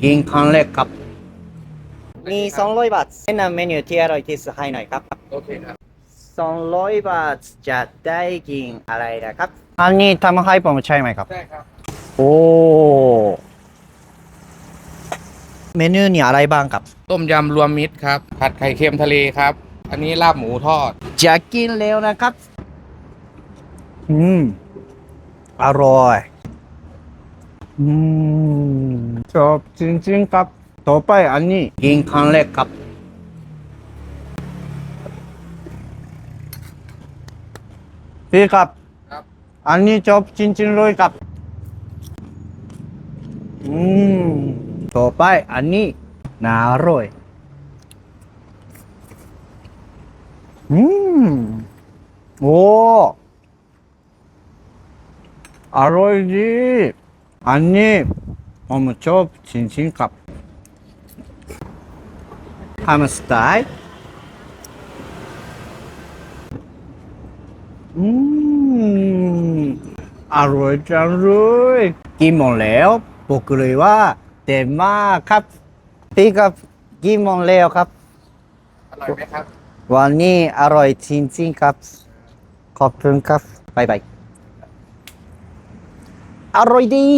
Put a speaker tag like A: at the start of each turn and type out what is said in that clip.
A: กินครั้งแรกครับ
B: มี200บาทแนะนำเมนูที่อร่อยที่สุดให้หน่อยครับ
C: โอเคครับ
B: 200บาทจะได้กินอะไรนะครับ
A: อันนี้ทำให้ผมใช่ไหมครับ
C: ได้ครับ
B: โอ้เมนูนี่อะไรบ้างครับ
C: ต้มยำรวมมิตรครับ ผัดไข่เค็มทะเลครับ อันนี้ลาบหมูทอด
B: จะกินเร็วนะครับ อืม อร่อย
A: อืม ชอบจริงๆครับ ต่อไปอันนี้กินครั้งแรกครับ พี่ครับ อันนี้ชอบจริงๆเลยครับ อืม ต่อไปอันนี้น่าอร่อยอืม โอ้อร่อยดี อันนี้ ผมชอบจริงๆครับทำสไตล์อืมอร่อยจังเลยกินหมดแล้วบอกเลยว่าเต็มมากครับพี่ครับกินหมดแล้วครับ
C: อร่อยไหมครับ
A: วันนี้อร่อยจริงๆครับ ขอบคุณครับ บ๊ายบาย อร่อยดี